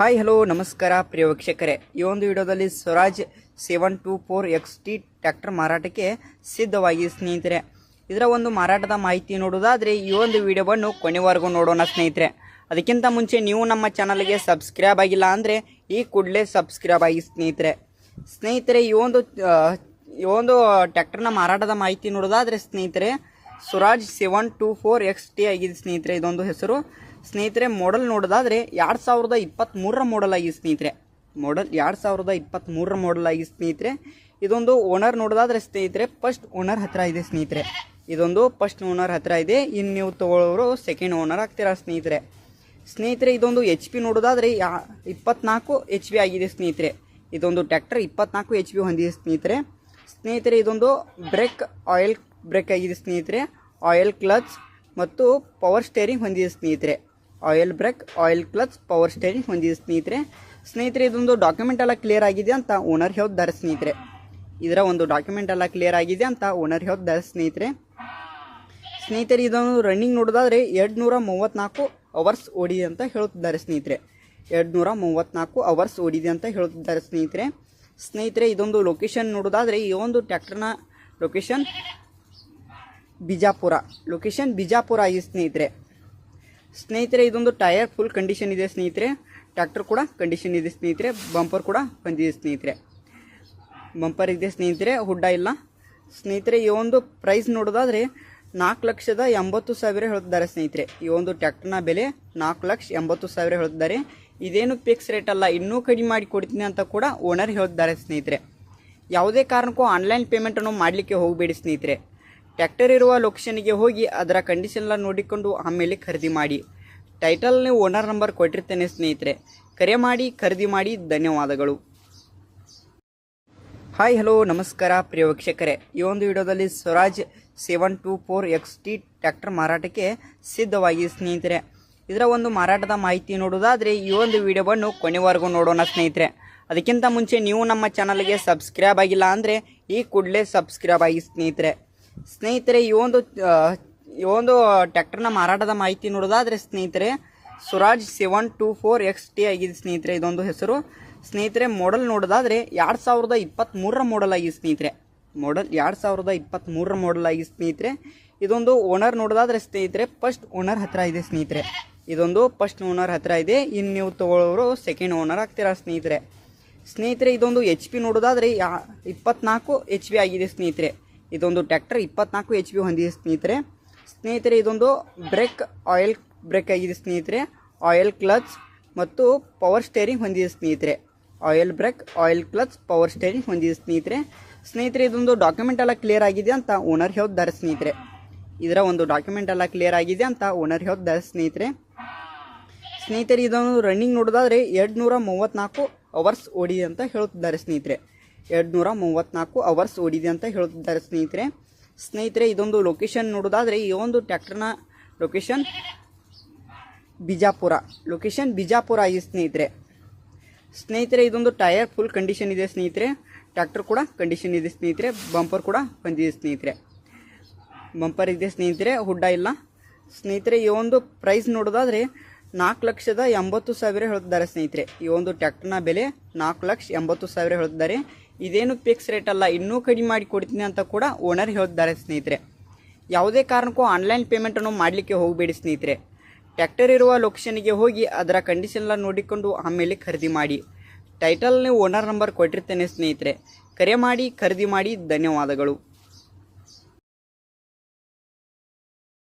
Hi, hello, ನಮಸ್ಕಾರ, ಪ್ರಿಯ ವೀಕ್ಷಕರೇ. ಈ ಒಂದು ವಿಡಿಯೋದಲ್ಲಿ Swaraj seven two four X T tractor ಮಾರಾಟಕ್ಕೆ ಸಿದ್ಧವಾಗಿ ಸ್ನೇಹಿತರೆ. ಇದರ ಒಂದು ಮಾರಾಟದ ಮಾಹಿತಿ ನೋಡೋದಾದರೆ ಈ ಒಂದು ವಿಡಿಯೋವನ್ನು ಕೊನೆವರೆಗೂ ನೋಡೋಣ ಸ್ನೇಹಿತರೆ. ಅದಕ್ಕಿಂತ ಮುಂಚೆ ನೀವು ನಮ್ಮ ಚಾನಲ್ಗೆ ಸಬ್ಸ್ಕ್ರೈಬ್ ಆಗಿಲ್ಲ ಅಂದರೆ, ಈ ಕೂಡಲೇ ಸಬ್ಸ್ಕ್ರೈಬ್ ಆಗಿ ಸ್ನೇಹಿತರೆ. ಸ್ನೇಹಿತರೆ, ಈ ಒಂದು ಈ ಒಂದು ಟ್ಯಾಕ್ಟರ್ನ ಮಾರಾಟದ ಮಾಹಿತಿ ನೋಡೋದಾದರೆ ಸ್ನೇಹಿತರೆ, Swaraj seven two four X T ಆಗಿದೆ ಸ್ನೇಹಿತರೆ. ಇದೊಂದು ಹೆಸರು. ಸ್ನೇಹಿತರೆ ಮಾಡೆಲ್ ನೋಡೋದಾದರೆ ಎರಡು ಸಾವಿರದ ಇಪ್ಪತ್ತ್ಮೂರರ ಮಾಡೆಲ್ ಆಗಿದೆ ಸ್ನೇಹಿತರೆ. ಮಾಡಲ್ ಎರಡು ಸಾವಿರದ ಇಪ್ಪತ್ತ್ಮೂರರ ಮಾಡೆಲ್ ಆಗಿದೆ ಸ್ನೇಹಿತರೆ. ಇದೊಂದು ಓನರ್ ನೋಡೋದಾದರೆ ಸ್ನೇಹಿತರೆ ಫಸ್ಟ್ ಓನರ್ ಹತ್ರ ಇದೆ ಸ್ನೇಹಿತರೆ. ಇದೊಂದು ಫಸ್ಟ್ ಓನರ್ ಹತ್ರ ಇದೆ. ಇನ್ನು ನೀವು ತಗೊಳ್ಳೋರು ಸೆಕೆಂಡ್ ಓನರ್ ಆಗ್ತೀರಾ ಸ್ನೇಹಿತರೆ. ಸ್ನೇಹಿತರೆ, ಇದೊಂದು ಎಚ್ ಪಿ ನೋಡೋದಾದರೆ ಯಾ, ಇಪ್ಪತ್ನಾಲ್ಕು ಎಚ್ ಪಿ ಆಗಿದೆ ಸ್ನೇಹಿತರೆ. ಇದೊಂದು ಟ್ರ್ಯಾಕ್ಟರ್ ಇಪ್ಪತ್ನಾಲ್ಕು ಎಚ್ ಪಿ ಹೊಂದಿದೆ ಸ್ನೇಹಿತರೆ. ಸ್ನೇಹಿತರೆ, ಇದೊಂದು ಬ್ರೇಕ್ ಆಯಿಲ್ ಬ್ರೇಕ್ ಆಗಿದೆ ಸ್ನೇಹಿತರೆ. ಆಯಿಲ್ ಕ್ಲಚ್ ಮತ್ತು ಪವರ್ ಸ್ಟೇರಿಂಗ್ ಹೊಂದಿದೆ ಸ್ನೇಹಿತರೆ. Oil brake, oil clutch, power steering ಹೊಂದಿದೆ ಸ್ನೇಹಿತರೆ. ಸ್ನೇಹಿತರೆ, ಇದೊಂದು ಡಾಕ್ಯುಮೆಂಟ್ ಎಲ್ಲ ಕ್ಲಿಯರ್ ಆಗಿದೆ ಅಂತ ಓನರ್ ಹೇಳ್ತಾರೆ ಸ್ನೇಹಿತರೆ. ಇದರ ಒಂದು ಡಾಕ್ಯುಮೆಂಟ್ ಎಲ್ಲ ಕ್ಲಿಯರ್ ಆಗಿದೆ ಅಂತ ಓನರ್ ಹೇಳ್ತಾರೆ ಸ್ನೇಹಿತರೆ. ಸ್ನೇಹಿತರೆ ಇದನ್ನು ರನ್ನಿಂಗ್ ನೋಡೋದಾದರೆ ಎರಡು ಮೂವತ್ತ್ನಾಲ್ಕು ಅವರ್ಸ್ ಓಡಿದೆ ಅಂತ ಹೇಳುತ್ತಿದ್ದಾರೆ ಸ್ನೇಹಿತರೆ. ಎರಡು ನೂರ ಮೂವತ್ತ್ನಾಲ್ಕು ಅವರ್ಸ್ ಓಡಿದೆ ಅಂತ ಹೇಳುತ್ತಿದ್ದಾರೆ ಸ್ನೇಹಿತರೆ. ಸ್ನೇಹಿತರೆ, ಇದೊಂದು ಲೊಕೇಶನ್ ನೋಡೋದಾದರೆ ಈ ಒಂದು ಟ್ಯಾಕ್ಟರ್ನ ಲೊಕೇಶನ್ ಬಿಜಾಪುರ. ಲೊಕೇಶನ್ ಬಿಜಾಪುರ ಆಗಿದೆ ಸ್ನೇಹಿತರೆ. ಸ್ನೇಹಿತರೆ, ಇದೊಂದು ಟೈರ್ ಫುಲ್ ಕಂಡೀಷನ್ ಇದೆ ಸ್ನೇಹಿತರೆ. ಟ್ರ್ಯಾಕ್ಟರ್ ಕೂಡ ಕಂಡೀಷನ್ ಇದೆ ಸ್ನೇಹಿತರೆ. ಬಂಪರ್ ಕೂಡ ಬಂದಿದೆ ಸ್ನೇಹಿತರೆ. ಬಂಪರ್ ಇದೆ ಸ್ನೇಹಿತರೆ ಹುಡ್ಡ ಇಲ್ಲ. ಸ್ನೇಹಿತರೆ, ಈ ಒಂದು ಪ್ರೈಸ್ ನೋಡೋದಾದರೆ ನಾಲ್ಕು ಲಕ್ಷದ ಎಂಬತ್ತು ಸಾವಿರ ಹೇಳ್ತಿದ್ದಾರೆ ಸ್ನೇಹಿತರೆ. ಈ ಒಂದು ಟ್ಯಾಕ್ಟರ್ನ ಬೆಲೆ ನಾಲ್ಕು ಲಕ್ಷ ಎಂಬತ್ತು ಸಾವಿರ ಹೇಳ್ತಿದ್ದಾರೆ. ಇದೇನು ಫಿಕ್ಸ್ ರೇಟ್ ಅಲ್ಲ, ಇನ್ನೂ ಕಡಿಮೆ ಮಾಡಿ ಕೊಡ್ತೀನಿ ಅಂತ ಕೂಡ ಓನರ್ ಹೇಳ್ತಿದ್ದಾರೆ ಸ್ನೇಹಿತರೆ. ಯಾವುದೇ ಕಾರಣಕ್ಕೂ ಆನ್ಲೈನ್ ಪೇಮೆಂಟನ್ನು ಮಾಡಲಿಕ್ಕೆ ಹೋಗಬೇಡಿ ಸ್ನೇಹಿತರೆ. ಟ್ರ್ಯಾಕ್ಟರ್ ಇರುವ ಲೊಕೇಶನ್ಗೆ ಹೋಗಿ ಅದರ ಕಂಡೀಷನ್ ಎಲ್ಲ ನೋಡಿಕೊಂಡು ಆಮೇಲೆ ಖರೀದಿ ಮಾಡಿ. ಟೈಟಲ್ ನೀವು ಓನರ್ ನಂಬರ್ ಕೊಟ್ಟಿರ್ತೇನೆ ಸ್ನೇಹಿತರೆ. ಕರೆ ಮಾಡಿ, ಖರೀದಿ ಮಾಡಿ, ಧನ್ಯವಾದಗಳು. ಹಾಯ್, ಹಲೋ, ನಮಸ್ಕಾರ, ಪ್ರಿಯ ವೀಕ್ಷಕರೇ. ಈ ಒಂದು ವಿಡಿಯೋದಲ್ಲಿ Swaraj seven two four X T tractor ಮಾರಾಟಕ್ಕೆ ಸಿದ್ಧವಾಗಿ ಸ್ನೇಹಿತರೆ. ಇದರ ಒಂದು ಮಾರಾಟದ ಮಾಹಿತಿ ನೋಡೋದಾದರೆ ಈ ಒಂದು ವಿಡಿಯೋವನ್ನು ಕೊನೆವರೆಗೂ ನೋಡೋಣ ಸ್ನೇಹಿತರೆ. ಅದಕ್ಕಿಂತ ಮುಂಚೆ ನೀವು ನಮ್ಮ ಚಾನಲ್ಗೆ ಸಬ್ಸ್ಕ್ರೈಬ್ ಆಗಿಲ್ಲ ಅಂದರೆ ಈ ಕೂಡಲೇ ಸಬ್ಸ್ಕ್ರೈಬ್ ಆಗಿ ಸ್ನೇಹಿತರೆ. ಸ್ನೇಹಿತರೆ, ಈ ಒಂದು ಈ ಒಂದು ಟ್ಯಾಕ್ಟರ್ನ ಮಾರಾಟದ ಮಾಹಿತಿ ನೋಡೋದಾದರೆ ಸ್ನೇಹಿತರೆ, Swaraj seven two four X T ಆಗಿದೆ ಸ್ನೇಹಿತರೆ, ಇದೊಂದು ಹೆಸರು. ಸ್ನೇಹಿತರೆ ಮಾಡೆಲ್ ನೋಡೋದಾದರೆ ಎರಡು ಸಾವಿರದ ಇಪ್ಪತ್ತ್ಮೂರರ ಮಾಡಲ್ ಆಗಿದೆ ಸ್ನೇಹಿತರೆ. ಮಾಡಲ್ ಎರಡು ಸಾವಿರದ ಇಪ್ಪತ್ತ್ಮೂರರ ಮಾಡಲ್ ಆಗಿದೆ ಸ್ನೇಹಿತರೆ. ಇದೊಂದು ಓನರ್ ನೋಡೋದಾದರೆ ಸ್ನೇಹಿತರೆ ಫಸ್ಟ್ ಓನರ್ ಹತ್ತಿರ ಇದೆ ಸ್ನೇಹಿತರೆ. ಇದೊಂದು ಫಸ್ಟ್ ಓನರ್ ಹತ್ತಿರ ಇದೆ. ಇನ್ನು ನೀವು ತಗೊಳ್ಳೋರು ಸೆಕೆಂಡ್ ಓನರ್ ಆಗ್ತೀರಾ ಸ್ನೇಹಿತರೆ? ಸ್ನೇಹಿತರೆ, ಇದೊಂದು ಎಚ್ ಪಿ ನೋಡೋದಾದರೆ ಯಾ, ಇಪ್ಪತ್ನಾಲ್ಕು ಎಚ್ ಪಿ ಆಗಿದೆ ಸ್ನೇಹಿತರೆ. ಇದೊಂದು ಟ್ಯಾಕ್ಟರ್ ಇಪ್ಪತ್ನಾಲ್ಕು ಎಚ್ ಪಿ ಹೊಂದಿದೆ ಸ್ನೇಹಿತರೆ. ಸ್ನೇಹಿತರೆ, ಇದೊಂದು ಬ್ರೇಕ್ ಆಯಿಲ್ ಬ್ರೇಕ್ ಆಗಿದೆ ಸ್ನೇಹಿತರೆ. ಆಯಿಲ್ ಕ್ಲಚ್ ಮತ್ತು ಪವರ್ ಸ್ಟೇರಿಂಗ್ ಹೊಂದಿದೆ ಸ್ನೇಹಿತರೆ. Oil brake oil clutch power steering ಹೊಂದಿದೆ ಸ್ನೇಹಿತರೆ. ಸ್ನೇಹಿತರೆ, ಇದೊಂದು ಡಾಕ್ಯುಮೆಂಟ್ ಎಲ್ಲ ಕ್ಲಿಯರ್ ಆಗಿದೆ ಅಂತ ಓನರ್ ಹೇಳ್ದಾರೆ ಸ್ನೇಹಿತರೆ. ಇದರ ಒಂದು ಡಾಕ್ಯುಮೆಂಟ್ ಎಲ್ಲ ಕ್ಲಿಯರ್ ಆಗಿದೆ ಅಂತ ಓನರ್ ಹೇಳ್ದಾರೆ ಸ್ನೇಹಿತರೆ. ಸ್ನೇಹಿತರೆ, ಇದೊಂದು ರನ್ನಿಂಗ್ ನೋಡೋದಾದರೆ ಎರಡು ನೂರ ಮೂವತ್ತ್ನಾಲ್ಕು ಅವರ್ಸ್ ಓಡಿದೆ ಅಂತ ಹೇಳುತ್ತಿದ್ದಾರೆ ಸ್ನೇಹಿತರೆ. ಎರಡು ನೂರ ಮೂವತ್ತ್ನಾಲ್ಕು ಅವರ್ಸ್ ಓಡಿದೆ ಅಂತ ಹೇಳುತ್ತಿದ್ದಾರೆ ಸ್ನೇಹಿತರೆ. ಸ್ನೇಹಿತರೆ, ಇದೊಂದು ಲೊಕೇಶನ್ ನೋಡೋದಾದರೆ ಈ ಒಂದು ಟ್ಯಾಕ್ಟರ್ನ ಲೊಕೇಶನ್ ಬಿಜಾಪುರ. ಲೊಕೇಶನ್ ಬಿಜಾಪುರ ಆಗಿದೆ ಸ್ನೇಹಿತರೆ. ಸ್ನೇಹಿತರೆ, ಇದೊಂದು ಟೈರ್ ಫುಲ್ ಕಂಡೀಷನ್ ಇದೆ ಸ್ನೇಹಿತರೆ. ಟ್ಯಾಕ್ಟರ್ ಕೂಡ ಕಂಡೀಷನ್ ಇದೆ ಸ್ನೇಹಿತರೆ. ಬಂಪರ್ ಕೂಡ ಬಂದಿದೆ ಸ್ನೇಹಿತರೆ. ಬಂಪರ್ ಇದೆ ಸ್ನೇಹಿತರೆ, ಹುಡ್ಡ ಇಲ್ಲ. ಸ್ನೇಹಿತರೆ, ಈ ಒಂದು ಪ್ರೈಸ್ ನೋಡೋದಾದರೆ ನಾಲ್ಕು ಲಕ್ಷದ ಎಂಬತ್ತು ಸಾವಿರ ಹೇಳ್ತಿದ್ದಾರೆ ಸ್ನೇಹಿತರೆ. ಈ ಒಂದು ಟ್ಯಾಕ್ಟರ್ನ ಬೆಲೆ ನಾಲ್ಕು ಲಕ್ಷ ಎಂಬತ್ತು ಸಾವಿರ ಹೇಳ್ತಿದ್ದಾರೆ ಇದೇನು ಫಿಕ್ಸ್ ರೇಟ್ ಅಲ್ಲ, ಇನ್ನೂ ಕಡಿಮೆ ಮಾಡಿ ಕೊಡ್ತೀನಿ ಅಂತ ಕೂಡ ಓನರ್ ಹೇಳಿದ್ದಾರೆ ಸ್ನೇಹಿತರೆ. ಯಾವುದೇ ಕಾರಣಕ್ಕೂ ಆನ್ಲೈನ್ ಪೇಮೆಂಟನ್ನು ಮಾಡಲಿಕ್ಕೆ ಹೋಗಬೇಡಿ ಸ್ನೇಹಿತರೆ. ಟ್ಯಾಕ್ಟರ್ ಇರುವ ಲೊಕೇಶನ್ಗೆ ಹೋಗಿ ಅದರ ಕಂಡೀಷನ್ ಎಲ್ಲ ನೋಡಿಕೊಂಡು ಆಮೇಲೆ ಖರೀದಿ ಮಾಡಿ. ಟೈಟಲ್ ನೀವು ಓನರ್ ನಂಬರ್ ಕೊಟ್ಟಿರ್ತೇನೆ ಸ್ನೇಹಿತರೆ. ಕರೆ ಮಾಡಿ, ಖರೀದಿ ಮಾಡಿ, ಧನ್ಯವಾದಗಳು.